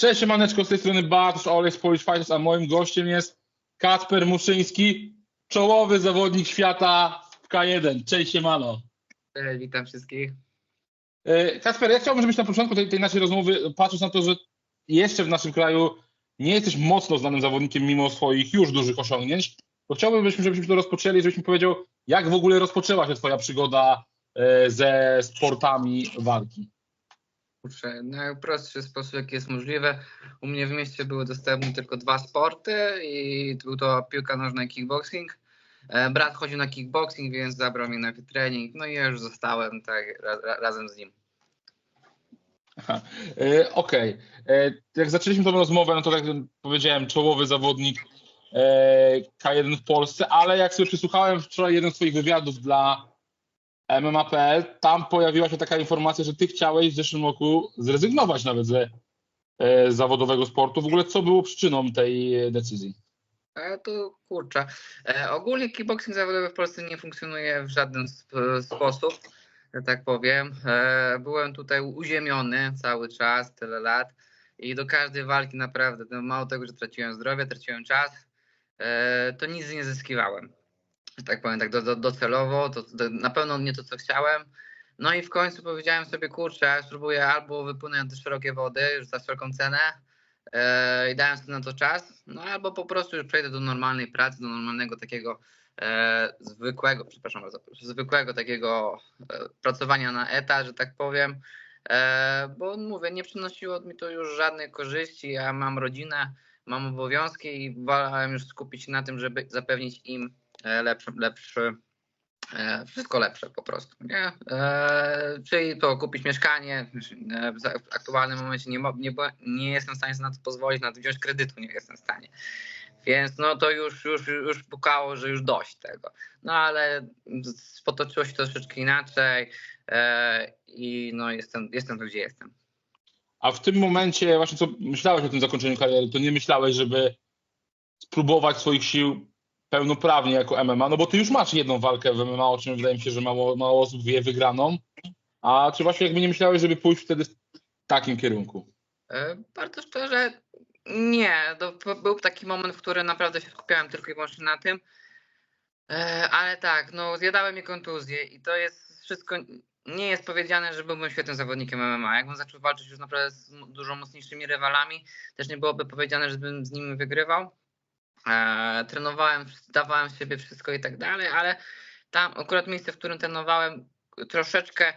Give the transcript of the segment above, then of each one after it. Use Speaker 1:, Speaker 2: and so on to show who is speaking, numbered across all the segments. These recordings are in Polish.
Speaker 1: Cześć, Maneczko, z tej strony Bartosz Olej z Polish Fighters, a moim gościem jest Kacper Muszyński, czołowy zawodnik świata w K1. Cześć, Siemano.
Speaker 2: Cześć, witam wszystkich.
Speaker 1: E, Kacper, ja chciałbym, żebyś na początku tej, tej naszej rozmowy, patrząc na to, że jeszcze w naszym kraju nie jesteś mocno znanym zawodnikiem mimo swoich już dużych osiągnięć, to chciałbym, żebyśmy to rozpoczęli, żebyś mi powiedział, jak w ogóle rozpoczęła się twoja przygoda e, ze sportami walki.
Speaker 2: Kurczę, najprostszy sposób, jaki jest możliwy. U mnie w mieście były dostępne tylko dwa sporty i był to piłka nożna i kickboxing. E, Brat chodził na kickboxing, więc zabrał mnie na trening, no i ja już zostałem tak ra- razem z nim.
Speaker 1: Aha. E, Okej. E, Jak zaczęliśmy tę rozmowę, no to tak powiedziałem, czołowy zawodnik e, K1 w Polsce, ale jak sobie przysłuchałem wczoraj jeden z Twoich wywiadów dla MMA.pl, tam pojawiła się taka informacja, że Ty chciałeś w zeszłym roku zrezygnować nawet ze e, zawodowego sportu. W ogóle co było przyczyną tej e, decyzji?
Speaker 2: E, To kurczę. Ogólnie kickboxing zawodowy w Polsce nie funkcjonuje w żaden sp- sposób, że tak powiem. Byłem tutaj uziemiony cały czas, tyle lat i do każdej walki naprawdę, no mało tego, że traciłem zdrowie, traciłem czas, to nic nie zyskiwałem. Tak powiem, tak do, do, docelowo, to, na pewno nie to, co chciałem. No i w końcu powiedziałem sobie, kurczę, spróbuję albo wypłynąć na te szerokie wody, już za wszelką cenę, e, i dałem sobie na to czas, no albo po prostu już przejdę do normalnej pracy, do normalnego takiego e, zwykłego, przepraszam bardzo, zwykłego takiego e, pracowania na etat, że tak powiem, e, bo mówię, nie przynosiło mi to już żadnej korzyści, ja mam rodzinę, mam obowiązki i wolałem już skupić się na tym, żeby zapewnić im lepszy, lepszy E, wszystko lepsze po prostu, nie? E, czyli to kupić mieszkanie, e, w aktualnym momencie nie, nie, nie jestem w stanie sobie na to pozwolić, na to wziąć kredytu nie jestem w stanie. Więc no to już, już, już pukało, że już dość tego. No ale potoczyło się troszeczkę inaczej e, i no jestem, jestem tu, gdzie jestem.
Speaker 1: A w tym momencie, właśnie co myślałeś o tym zakończeniu kariery, to nie myślałeś, żeby spróbować swoich sił pełnoprawnie jako MMA, no bo ty już masz jedną walkę w MMA, o czym wydaje mi się, że mało, mało osób wie wygraną. A czy właśnie jakby nie myślałeś, żeby pójść wtedy w takim kierunku?
Speaker 2: E, Bardzo szczerze, nie. Był taki moment, w którym naprawdę się skupiałem tylko i wyłącznie na tym. E, Ale tak, no zjadały mnie kontuzje i to jest wszystko. Nie jest powiedziane, że byłbym świetnym zawodnikiem MMA. Jakbym zaczął walczyć już naprawdę z dużo mocniejszymi rywalami, też nie byłoby powiedziane, żebym z nimi wygrywał. E, trenowałem, dawałem z siebie wszystko i tak dalej, ale tam akurat miejsce, w którym trenowałem, troszeczkę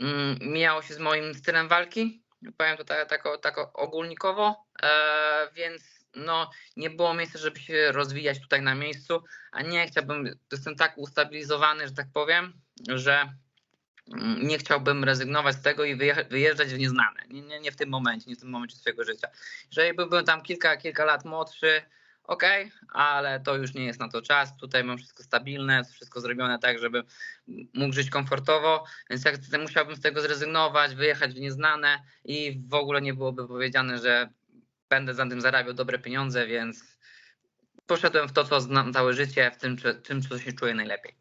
Speaker 2: mm, mijało się z moim stylem walki powiem to tak, tak, tak ogólnikowo, e, więc no, nie było miejsca, żeby się rozwijać tutaj na miejscu, a nie chciałbym, jestem tak ustabilizowany, że tak powiem, że mm, nie chciałbym rezygnować z tego i wyjeżdżać w nieznane. Nie, nie, nie w tym momencie, nie w tym momencie swojego życia. Jeżeli byłbym tam kilka, kilka lat młodszy, okej, ale to już nie jest na to czas. Tutaj mam wszystko stabilne, wszystko zrobione tak, żeby mógł żyć komfortowo, więc jak musiałbym z tego zrezygnować, wyjechać w nieznane i w ogóle nie byłoby powiedziane, że będę za tym zarabiał dobre pieniądze, więc poszedłem w to, co znam całe życie, w tym, tym co się czuję najlepiej.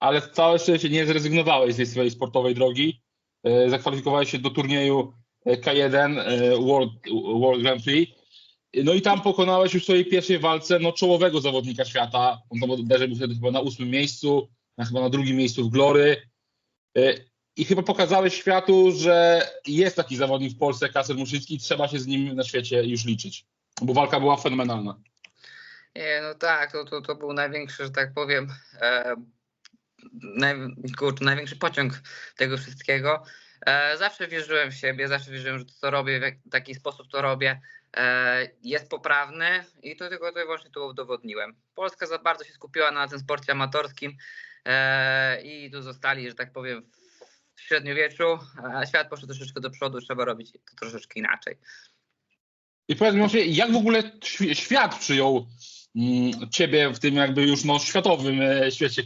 Speaker 1: Ale całe szczęście nie zrezygnowałeś z tej swojej sportowej drogi. E, Zakwalifikowałeś się do turnieju e, K1 e, World, World Grand Prix. No i tam pokonałeś już w swojej pierwszej walce no, czołowego zawodnika świata. On tam był wtedy chyba na ósmym miejscu, na chyba na drugim miejscu w Glory. E, I chyba pokazałeś światu, że jest taki zawodnik w Polsce, Kasper Muszyński, i trzeba się z nim na świecie już liczyć. Bo walka była fenomenalna.
Speaker 2: Nie, no tak, to, to, to był największy, że tak powiem, e, naj, kurczę, największy pociąg tego wszystkiego. E, zawsze wierzyłem w siebie, zawsze wierzyłem, że to, robię, w taki sposób to robię, jest poprawny i to tylko to właśnie tu udowodniłem. Polska za bardzo się skupiła na tym sporcie amatorskim e, i tu zostali, że tak powiem, w średniowieczu, a świat poszedł troszeczkę do przodu, trzeba robić to troszeczkę inaczej.
Speaker 1: I powiedz mi, jak w ogóle świ- świat przyjął mm, ciebie w tym jakby już no, światowym e, świecie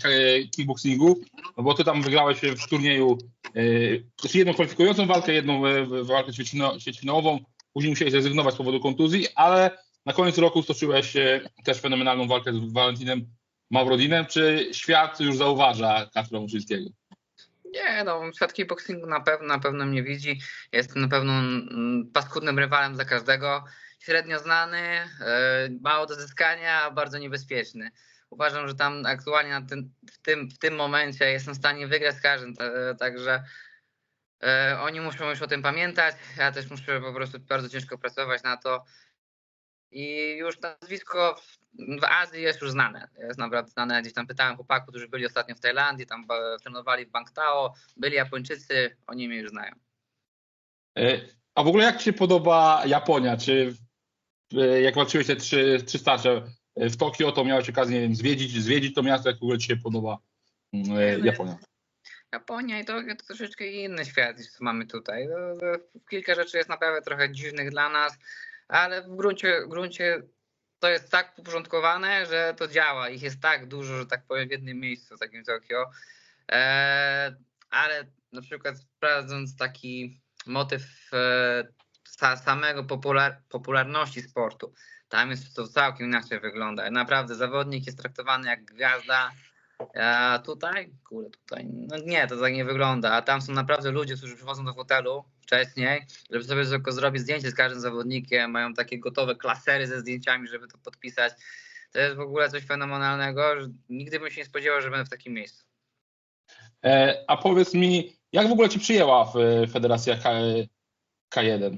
Speaker 1: kickboxingu? No bo ty tam wygrałeś w turnieju e, jedną kwalifikującą walkę, jedną e, walkę ćwierćfina- ćwierćfinałową, później musiałeś zrezygnować z powodu kontuzji, ale na koniec roku stoczyłeś też fenomenalną walkę z Valentinem Mawrodinem. Czy świat już zauważa Kacpra Muczyńskiego?
Speaker 2: Nie, no, świat kickboxingu na pewno, na pewno mnie widzi. Jestem na pewno mm, paskudnym rywalem dla każdego. Średnio znany, e, mało do zyskania, bardzo niebezpieczny. Uważam, że tam aktualnie tym, w, tym, w tym momencie jestem w stanie wygrać z każdym, także oni muszą już o tym pamiętać. Ja też muszę po prostu bardzo ciężko pracować na to. I już nazwisko w Azji jest już znane. Jest naprawdę znane. Gdzieś tam pytałem chłopaków, którzy byli ostatnio w Tajlandii, tam trenowali w Bangtao, byli Japończycy, oni mnie już znają.
Speaker 1: E, a w ogóle jak Ci się podoba Japonia? Czy e, jak walczyłeś te trzy, trzy w Tokio, to miałeś okazję nie wiem, zwiedzić, zwiedzić to miasto, jak w ogóle Ci się podoba mm, e, Japonia?
Speaker 2: Japonia i Tokio to troszeczkę inny świat niż co mamy tutaj. Kilka rzeczy jest naprawdę trochę dziwnych dla nas, ale w gruncie, gruncie to jest tak uporządkowane, że to działa. Ich jest tak dużo, że tak powiem, w jednym miejscu, w takim Tokio. Eee, ale na przykład sprawdząc taki motyw e, samego popular, popularności sportu, tam jest to całkiem inaczej wygląda. Naprawdę zawodnik jest traktowany jak gwiazda. A tutaj, kurde, tutaj, no nie, to tak nie wygląda. A tam są naprawdę ludzie, którzy przychodzą do hotelu wcześniej, żeby sobie tylko zrobić zdjęcie z każdym zawodnikiem, mają takie gotowe klasery ze zdjęciami, żeby to podpisać. To jest w ogóle coś fenomenalnego, że nigdy bym się nie spodziewał, że będę w takim miejscu.
Speaker 1: E, a powiedz mi, jak w ogóle Ci przyjęła w Federacja K, K1?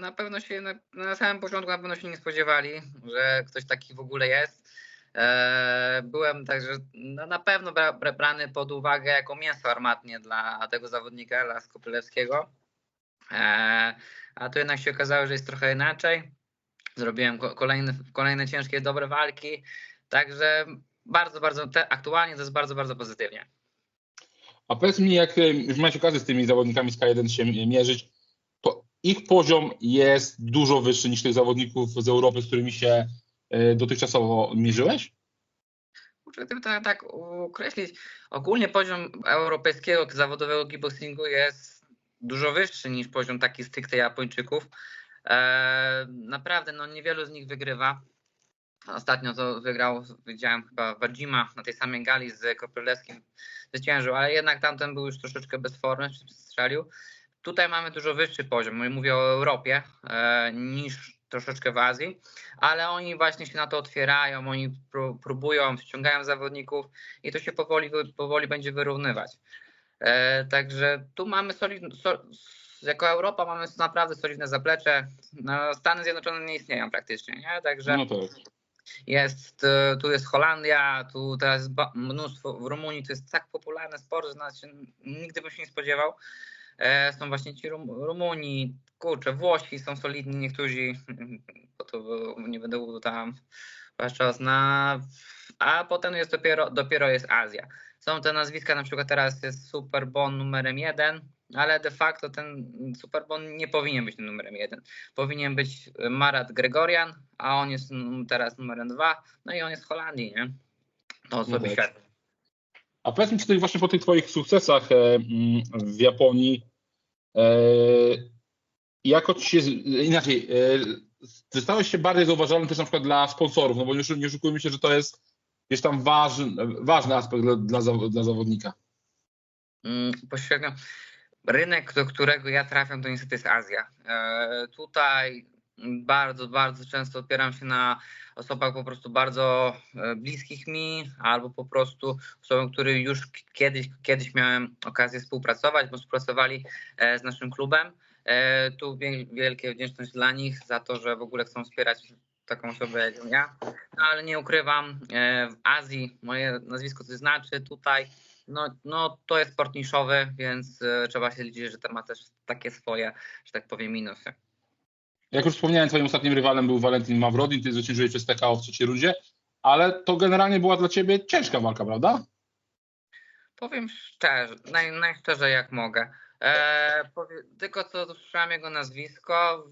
Speaker 2: Na pewno się, na, na samym początku na pewno się nie spodziewali, że ktoś taki w ogóle jest. E, byłem także no, na pewno brany pod uwagę jako mięso armatnie dla tego zawodnika, dla Skopylewskiego. E, a tu jednak się okazało, że jest trochę inaczej. Zrobiłem kolejne, kolejne ciężkie, dobre walki. Także bardzo, bardzo, te, aktualnie to jest bardzo, bardzo pozytywnie.
Speaker 1: A powiedz mi, jak już miałeś okazję z tymi zawodnikami z K1 się mierzyć, to ich poziom jest dużo wyższy niż tych zawodników z Europy, z którymi się dotychczasowo mierzyłeś?
Speaker 2: Muszę to tak, tak określić. Ogólnie poziom europejskiego zawodowego kickboxingu jest dużo wyższy niż poziom taki stricte Japończyków. E, naprawdę, no niewielu z nich wygrywa. Ostatnio to wygrał, widziałem chyba Wadzima na tej samej gali z Koprylewskim zwyciężył, ale jednak tamten był już troszeczkę bez formy, strzelił. Tutaj mamy dużo wyższy poziom, mówię o Europie, e, niż troszeczkę w Azji, ale oni właśnie się na to otwierają, oni próbują, ściągają zawodników i to się powoli, powoli będzie wyrównywać. E, także tu mamy solidne, jako Europa mamy naprawdę solidne zaplecze. No, Stany Zjednoczone nie istnieją praktycznie, nie? Także no tak. jest, tu jest Holandia, tu teraz mnóstwo, w Rumunii to jest tak popularny sport, że się, nigdy bym się nie spodziewał. E, są właśnie ci Rum, Rumuni, kurczę, Włosi są solidni, niektórzy, bo to nie będę tam czas na, a potem jest dopiero, dopiero jest Azja. Są te nazwiska, na przykład teraz jest Superbon numerem jeden, ale de facto ten Superbon nie powinien być tym numerem jeden. Powinien być Marat Gregorian, a on jest teraz numerem dwa, no i on jest z Holandii, nie? To sobie no świetnie.
Speaker 1: A powiedz mi, czy właśnie po tych twoich sukcesach e, mm, w Japonii e, jako ci się, inaczej, e, stałeś się bardziej zauważalny też na przykład dla sponsorów, no bo nie, nie oszukujmy się, że to jest gdzieś tam ważny, ważny aspekt dla, dla, dla zawodnika.
Speaker 2: Mm, pośrednio rynek, do którego ja trafiam, to niestety jest Azja. Tutaj bardzo, bardzo często opieram się na osobach po prostu bardzo e, bliskich mi, albo po prostu osobom, które już kiedyś, kiedyś miałem okazję współpracować, bo współpracowali e, z naszym klubem. E, tu wielkie wdzięczność dla nich za to, że w ogóle chcą wspierać taką osobę jak ja. No ale nie ukrywam, w Azji moje nazwisko coś znaczy, tutaj no, no to jest sport niszowy, więc trzeba się liczyć, że to ma też takie swoje, że tak powiem, minusy.
Speaker 1: Jak już wspomniałem, twoim ostatnim rywalem był Valentin Mawrodin, ty zwyciężyłeś przez TKO w trzeciej rundzie, ale to generalnie była dla ciebie ciężka walka, prawda?
Speaker 2: Powiem szczerze, naj, najszczerzej jak mogę. E, powie, tylko co słyszałem jego nazwisko,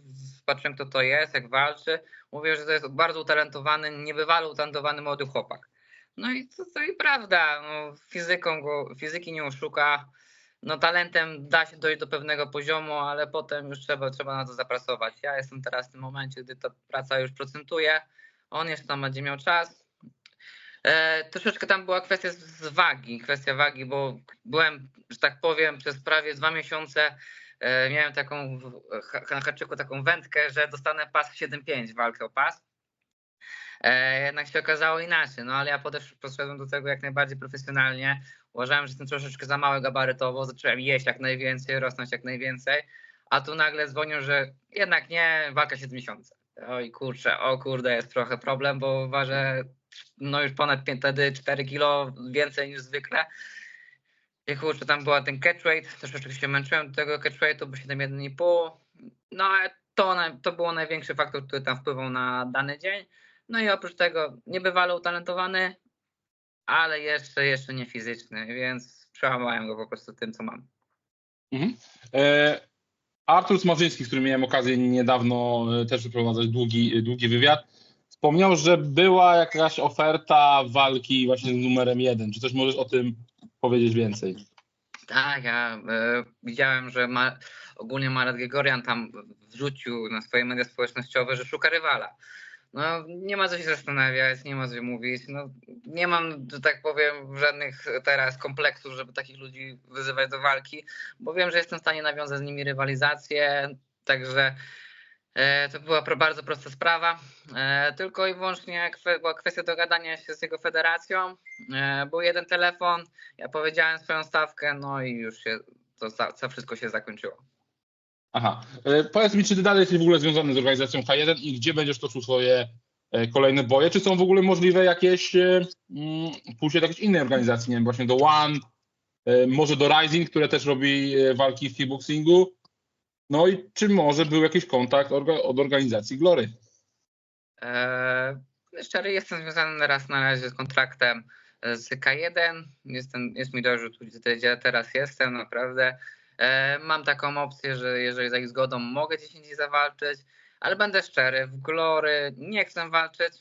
Speaker 2: patrzyłem kto to jest, jak walczy, mówię, że to jest bardzo utalentowany, niebywale utalentowany młody chłopak. No i to, to i prawda, no, fizyką go, fizyki nie oszuka, no talentem da się dojść do pewnego poziomu, ale potem już trzeba, trzeba na to zapracować. Ja jestem teraz w tym momencie, gdy ta praca już procentuje, on jeszcze tam będzie miał czas. E, troszeczkę tam była kwestia z wagi, kwestia wagi, bo byłem, że tak powiem, przez prawie dwa miesiące e, miałem taką na haczyku taką wędkę, że dostanę pas 7-5, walkę o pas. E, jednak się okazało inaczej, no ale ja podeszłem do tego jak najbardziej profesjonalnie. Uważałem, że jestem troszeczkę za mały gabarytowo, zacząłem jeść jak najwięcej, rosnąć jak najwięcej, a tu nagle dzwonią, że jednak nie, walka 7 miesiące. Oj kurczę, o kurde, jest trochę problem, bo ważę no już ponad wtedy 4 kilo więcej niż zwykle. I kurczę, tam była ten catchweight, troszeczkę się męczyłem do tego catchweightu, bo 7,1,5. No ale to, to było największy faktor, który tam wpływał na dany dzień. No i oprócz tego niebywale utalentowany, ale jeszcze, jeszcze nie fizyczny, więc przełamałem go po prostu tym, co mam.
Speaker 1: Mhm. E, Artur Smarzyński, z którym miałem okazję niedawno e, też przeprowadzać długi, długi wywiad, wspomniał, że była jakaś oferta walki właśnie z numerem jeden. Czy coś możesz o tym powiedzieć więcej?
Speaker 2: Tak, ja e, widziałem, że ma, ogólnie Marat Gregorian tam wrzucił na swoje media społecznościowe, że szuka rywala. No, nie ma co się zastanawiać, nie ma co mówić. No, nie mam, że tak powiem, żadnych teraz kompleksów, żeby takich ludzi wyzywać do walki, bo wiem, że jestem w stanie nawiązać z nimi rywalizację. Także e, to była bardzo prosta sprawa. E, tylko i wyłącznie była kwestia dogadania się z jego federacją. E, był jeden telefon, ja powiedziałem swoją stawkę, no i już się to, to wszystko się zakończyło.
Speaker 1: Aha. E, powiedz mi, czy ty dalej jesteś w ogóle związany z organizacją K1 i gdzie będziesz toczył swoje e, kolejne boje? Czy są w ogóle możliwe jakieś e, mm, pójście do jakiejś innej organizacji, nie wiem, właśnie do One, może do Rising, które też robi walki w kickboxingu? No i czy może był jakiś kontakt od organizacji Glory?
Speaker 2: Eee, szczerze, jestem związany raz na razie z kontraktem z K1. Jestem, jest mi dobrze tu, gdzie teraz jestem, naprawdę. E, mam taką opcję, że jeżeli za ich zgodą mogę 10 dni zawalczyć, ale będę szczery, w Glory nie chcę walczyć.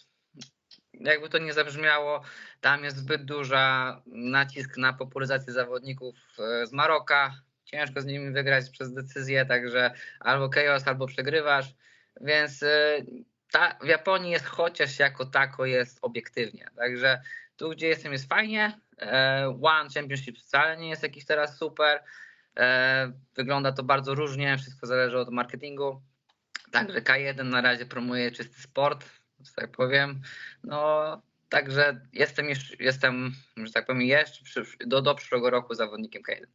Speaker 2: Jakby to nie zabrzmiało, tam jest zbyt duża nacisk na popularyzację zawodników e, z Maroka. Ciężko z nimi wygrać przez decyzję, także albo chaos, albo przegrywasz. Więc e, ta, w Japonii jest chociaż jako tako jest obiektywnie. Także tu, gdzie jestem, jest fajnie. One Championship wcale nie jest jakiś teraz super. E, wygląda to bardzo różnie, wszystko zależy od marketingu. Także K1 na razie promuje czysty sport, że tak powiem. No, także jestem, już, jestem że tak powiem, jeszcze do, do przyszłego roku zawodnikiem K1.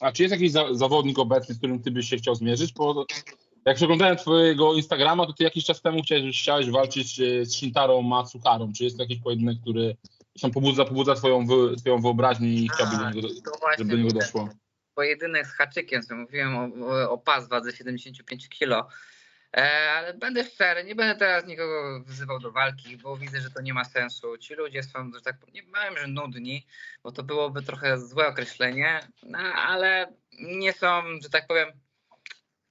Speaker 1: A czy jest jakiś za, zawodnik obecny, z którym ty byś się chciał zmierzyć? Bo jak przeglądałem twojego Instagrama, to ty jakiś czas temu chciałeś, chciałeś walczyć e, z Shintarą Matsuharą. Czy jest to jakiś pojedynek, który pobudza, pobudza twoją, twoją wyobraźnię i chciałbyś, niego, żeby do niego doszło?
Speaker 2: Pojedynek z haczykiem, co mówiłem o, o pas wadze 75 kg. Ale będę szczery, nie będę teraz nikogo wzywał do walki, bo widzę, że to nie ma sensu. Ci ludzie są, że tak nie powiem, że nudni, bo to byłoby trochę złe określenie, no, ale nie są, że tak powiem,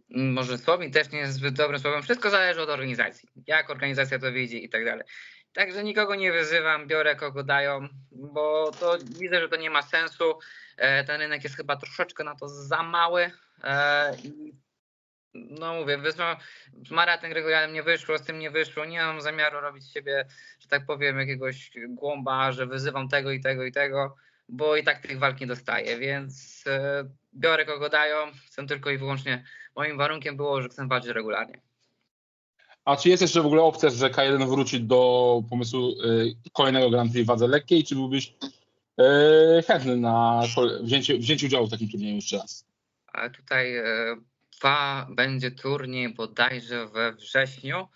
Speaker 2: może słowni też nie jest zbyt dobrym słowem. Wszystko zależy od organizacji. Jak organizacja to widzi i tak dalej. Także nikogo nie wyzywam, biorę kogo dają, bo to widzę, że to nie ma sensu. E, ten rynek jest chyba troszeczkę na to za mały. E, no mówię, wysłał, z Maratem Gregorianem nie wyszło, z tym nie wyszło. Nie mam zamiaru robić z siebie, że tak powiem, jakiegoś głąba, że wyzywam tego i tego i tego, bo i tak tych walk nie dostaję, więc e, biorę kogo dają. Chcę tylko i wyłącznie, moim warunkiem było, że chcę walczyć regularnie.
Speaker 1: A czy jest jeszcze w ogóle opcja, że K1 wróci do pomysłu kolejnego Grand Prix wadze lekkiej, czy byłbyś chętny na wzięcie, wzięcie udziału w takim turnieju jeszcze raz.
Speaker 2: A tutaj dwa e, będzie turniej bodajże we wrześniu.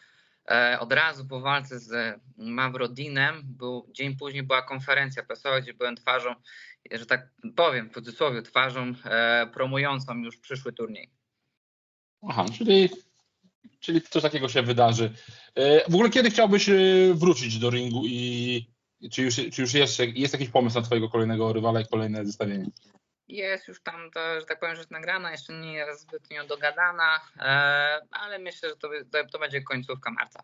Speaker 2: E, od razu po walce z Mavrodinem, był, dzień później była konferencja prasowa, gdzie byłem twarzą, że tak powiem w cudzysłowie, twarzą promującą już przyszły turniej.
Speaker 1: Aha, czyli, czyli coś takiego się wydarzy. W ogóle kiedy chciałbyś wrócić do ringu i czy już, czy już jest, jest jakiś pomysł na twojego kolejnego rywala i kolejne zestawienie?
Speaker 2: Jest już tam, to, że tak powiem, rzecz nagrana, jeszcze nie jest zbytnio dogadana, e, ale myślę, że to, to, to, będzie końcówka marca.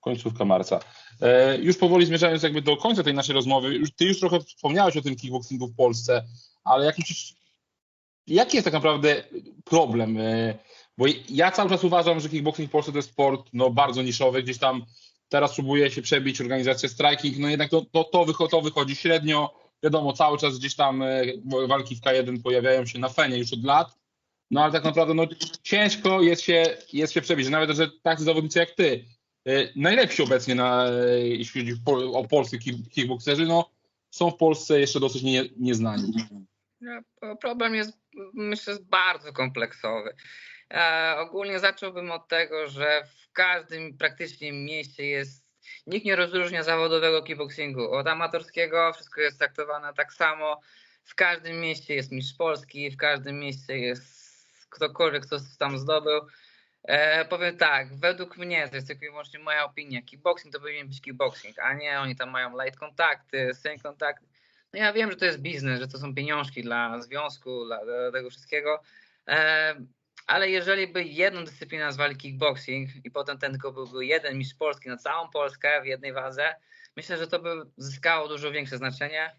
Speaker 1: Końcówka marca. E, już powoli zmierzając jakby do końca tej naszej rozmowy, już, ty już trochę wspomniałeś o tym kickboxingu w Polsce, ale jaki, jaki jest tak naprawdę problem? E, bo ja cały czas uważam, że kickboxing w Polsce to jest sport no, bardzo niszowy, gdzieś tam teraz próbuje się przebić organizację striking, no jednak to, to, to, wychodzi, to wychodzi średnio, wiadomo, cały czas gdzieś tam e, walki w K1 pojawiają się na fenie już od lat, no ale tak naprawdę no, ciężko jest się, jest się przebić, nawet że tacy zawodnicy jak ty, e, najlepsi obecnie, na, jeśli chodzi o polskich kickboxerzy, no są w Polsce jeszcze dosyć nie, nieznani.
Speaker 2: No, problem jest, myślę, bardzo kompleksowy. E, ogólnie zacząłbym od tego, że w każdym praktycznie mieście jest nikt nie rozróżnia zawodowego kickboxingu od amatorskiego, wszystko jest traktowane tak samo. W każdym mieście jest mistrz Polski, w każdym mieście jest ktokolwiek, kto tam zdobył. E, powiem tak, według mnie, to jest tylko i wyłącznie moja opinia, kickboxing to powinien być kickboxing, a nie oni tam mają light kontakty, same kontakty. No ja wiem, że to jest biznes, że to są pieniążki dla związku, dla, dla tego wszystkiego, e, ale jeżeli by jedną dyscyplinę nazwali kickboxing i potem ten tylko byłby jeden mistrz Polski na całą Polskę w jednej wadze, myślę, że to by zyskało dużo większe znaczenie.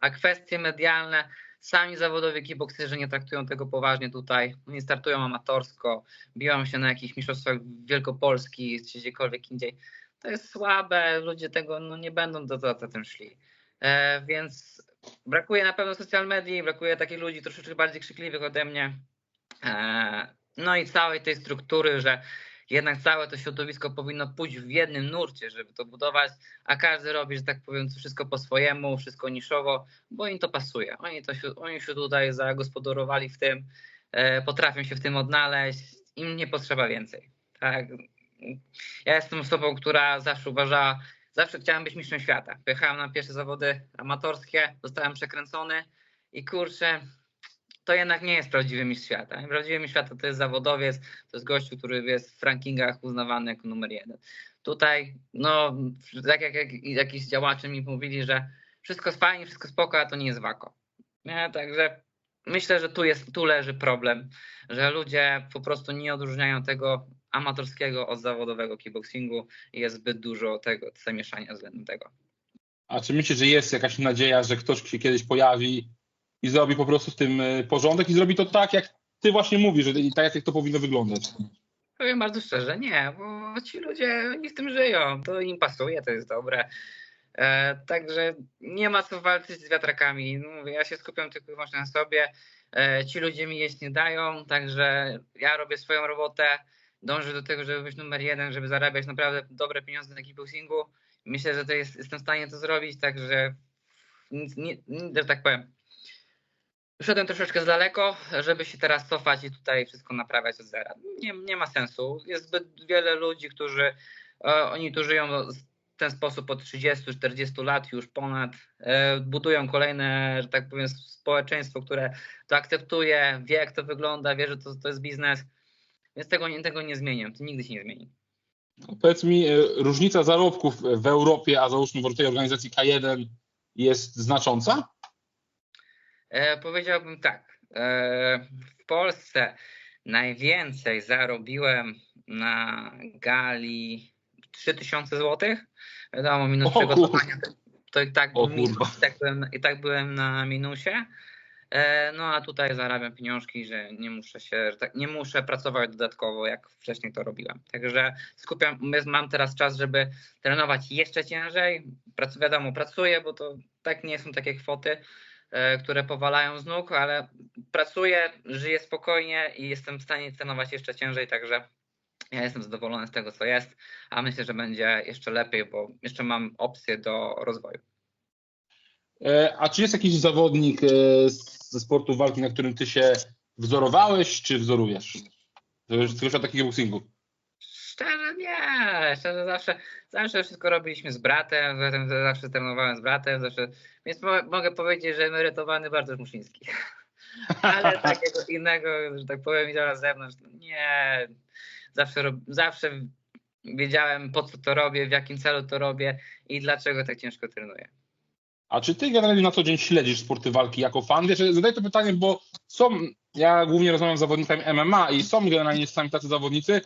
Speaker 2: A kwestie medialne, sami zawodowi kickboxerzy nie traktują tego poważnie tutaj. Nie startują amatorsko, biją się na jakichś mistrzostwach Wielkopolski czy gdziekolwiek indziej. To jest słabe, ludzie tego no, nie będą do, do, do tym szli. E, więc brakuje na pewno social medii, brakuje takich ludzi troszeczkę bardziej krzykliwych ode mnie. E, no i całej tej struktury, że jednak całe to środowisko powinno pójść w jednym nurcie, żeby to budować, a każdy robi, że tak powiem, wszystko po swojemu, wszystko niszowo, bo im to pasuje. Oni, to, oni się tutaj zagospodarowali w tym, e, potrafią się w tym odnaleźć, im nie potrzeba więcej. Tak? Ja jestem osobą, która zawsze uważała, zawsze chciałem być mistrzem świata. Pojechałem na pierwsze zawody amatorskie, zostałem przekręcony i kurczę, to jednak nie jest prawdziwy mistrz świata. Prawdziwy mistrz świata to jest zawodowiec, to jest gościu, który jest w rankingach uznawany jako numer jeden. Tutaj, no, tak jak, jak jakiś działacze mi mówili, że wszystko jest fajnie, wszystko spoko, a to nie jest wako. Także myślę, że tu, jest, tu leży problem, że ludzie po prostu nie odróżniają tego amatorskiego od zawodowego kickboxingu i jest zbyt dużo tego zamieszania względem tego.
Speaker 1: A czy myślisz, że jest jakaś nadzieja, że ktoś się kiedyś pojawi i zrobi po prostu w tym e, porządek i zrobi to tak, jak ty właśnie mówisz, że tak jak to powinno wyglądać?
Speaker 2: Powiem bardzo szczerze, nie, bo ci ludzie nie w tym żyją, to im pasuje, to jest dobre. E, także nie ma co walczyć z wiatrakami. Mówię, ja się skupiam tylko i wyłącznie na sobie. E, ci ludzie mi jeść nie dają, także ja robię swoją robotę, dążę do tego, żeby być numer jeden, żeby zarabiać naprawdę dobre pieniądze na kickboxingu. Myślę, że to jest, jestem w stanie to zrobić, także nie, nie, że tak powiem, Szedłem troszeczkę z daleko, żeby się teraz cofać i tutaj wszystko naprawiać od zera. Nie, nie ma sensu. Jest zbyt wiele ludzi, którzy e, oni tu żyją w ten sposób od 30-40 lat już ponad, e, budują kolejne, że tak powiem, społeczeństwo, które to akceptuje, wie jak to wygląda, wie, że to, to jest biznes, więc tego, tego nie zmienię, to nigdy się nie zmieni.
Speaker 1: Powiedz mi, e, różnica zarobków w Europie, a załóżmy w tej organizacji K1 jest znacząca?
Speaker 2: E, powiedziałbym tak. E, w Polsce najwięcej zarobiłem na gali 3000 zł. Wiadomo, minus o, przygotowania to i tak, minus, i, tak byłem, i tak byłem na minusie. E, no a tutaj zarabiam pieniążki, że nie muszę się, tak, nie muszę pracować dodatkowo, jak wcześniej to robiłem. Także skupiam, mam teraz czas, żeby trenować jeszcze ciężej. Prac, wiadomo, pracuję, bo to tak nie są takie kwoty, które powalają z nóg, ale pracuję, żyję spokojnie i jestem w stanie trenować jeszcze ciężej, także ja jestem zadowolony z tego, co jest, a myślę, że będzie jeszcze lepiej, bo jeszcze mam opcje do rozwoju.
Speaker 1: E, a czy jest jakiś zawodnik e, ze sportu walki, na którym ty się wzorowałeś, czy wzorujesz? Zwłaszcza takiego boxingu.
Speaker 2: Szczerze nie, szczerze zawsze, zawsze wszystko robiliśmy z bratem, zawsze trenowałem z bratem, zawsze, więc mo mogę powiedzieć, że emerytowany bardzo Muszyński. Ale takiego innego, że tak powiem, idzie na zewnątrz, nie, zawsze, zawsze wiedziałem po co to robię, w jakim celu to robię i dlaczego tak ciężko trenuję.
Speaker 1: A czy ty generalnie na co dzień śledzisz sporty walki jako fan? Wiesz, zadaję to pytanie, bo są, ja głównie rozmawiam z zawodnikami MMA i są generalnie sami tacy zawodnicy,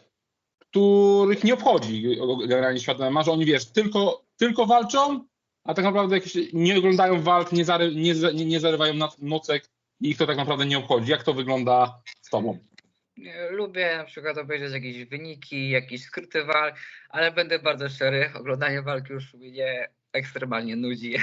Speaker 1: których nie obchodzi generalnie świat MMA, że oni wiesz, tylko, tylko walczą, a tak naprawdę jakieś, nie oglądają walk, nie, zary, nie, nie, nie zarywają nocek i ich to tak naprawdę nie obchodzi. Jak to wygląda z tobą?
Speaker 2: Lubię na przykład obejrzeć jakieś wyniki, jakieś skryty walk, ale będę bardzo szczery, oglądanie walki już mnie ekstremalnie nudzi.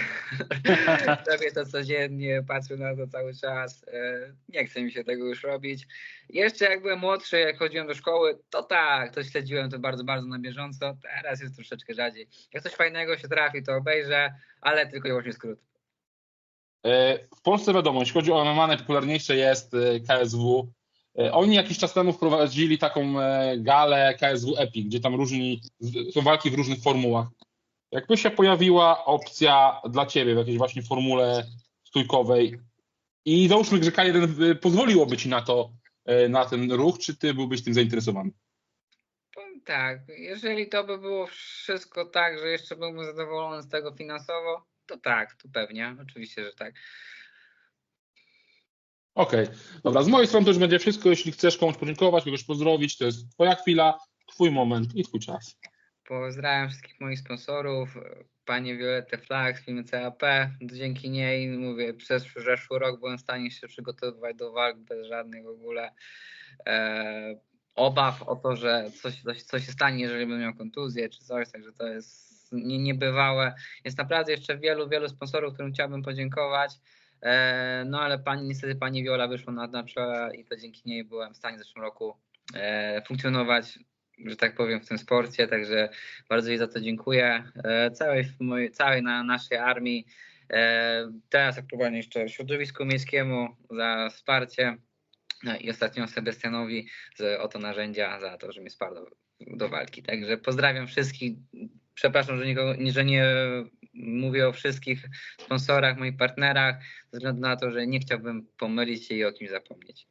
Speaker 2: Robię to codziennie, patrzę na to cały czas. E, nie chce mi się tego już robić. Jeszcze jak byłem młodszy, jak chodziłem do szkoły, to tak, to śledziłem to bardzo, bardzo na bieżąco. Teraz jest troszeczkę rzadziej. Jak coś fajnego się trafi, to obejrzę, ale tylko i wyłącznie skrót.
Speaker 1: E, w Polsce wiadomo, jeśli chodzi o MMA, najpopularniejsze jest e, KSW. Oni jakiś czas temu wprowadzili taką galę KSW Epic, gdzie tam różni, są walki w różnych formułach. Jakby się pojawiła opcja dla Ciebie w jakiejś właśnie formule stójkowej i załóżmy, że K1 pozwoliłoby Ci na to, e, na ten ruch, czy Ty byłbyś tym zainteresowany?
Speaker 2: Tak, jeżeli to by było wszystko tak, że jeszcze byłbym zadowolony z tego finansowo, to tak, to pewnie, oczywiście, że tak.
Speaker 1: Okej, okay. dobra, z mojej strony to już będzie wszystko. Jeśli chcesz komuś podziękować, kogoś pozdrowić, to jest Twoja chwila, Twój moment i Twój czas.
Speaker 2: Pozdrawiam wszystkich moich sponsorów, panie Violetę Flax, firmy CAP. Dzięki niej, mówię, przez zeszły rok byłem w stanie się przygotowywać do walk bez żadnych w ogóle e, obaw o to, że coś, coś, coś się stanie, jeżeli bym miał kontuzję czy coś, także to jest nie, niebywałe. Jest naprawdę jeszcze wielu, wielu sponsorów, którym chciałbym podziękować. E, no ale pani, niestety pani Viola wyszła na, na czele i to dzięki niej byłem w stanie w zeszłym roku e, funkcjonować że tak powiem, w tym sporcie, także bardzo jej za to dziękuję. E, całej, mojej, całej na naszej armii, e, teraz aktualnie jeszcze środowisku miejskiemu za wsparcie no i ostatnio Sebastianowi z oto narzędzia za to, że mnie wsparł do, do walki. Także pozdrawiam wszystkich. Przepraszam, że, nikogo, że nie mówię o wszystkich sponsorach, moich partnerach, ze względu na to, że nie chciałbym pomylić się i o kimś zapomnieć.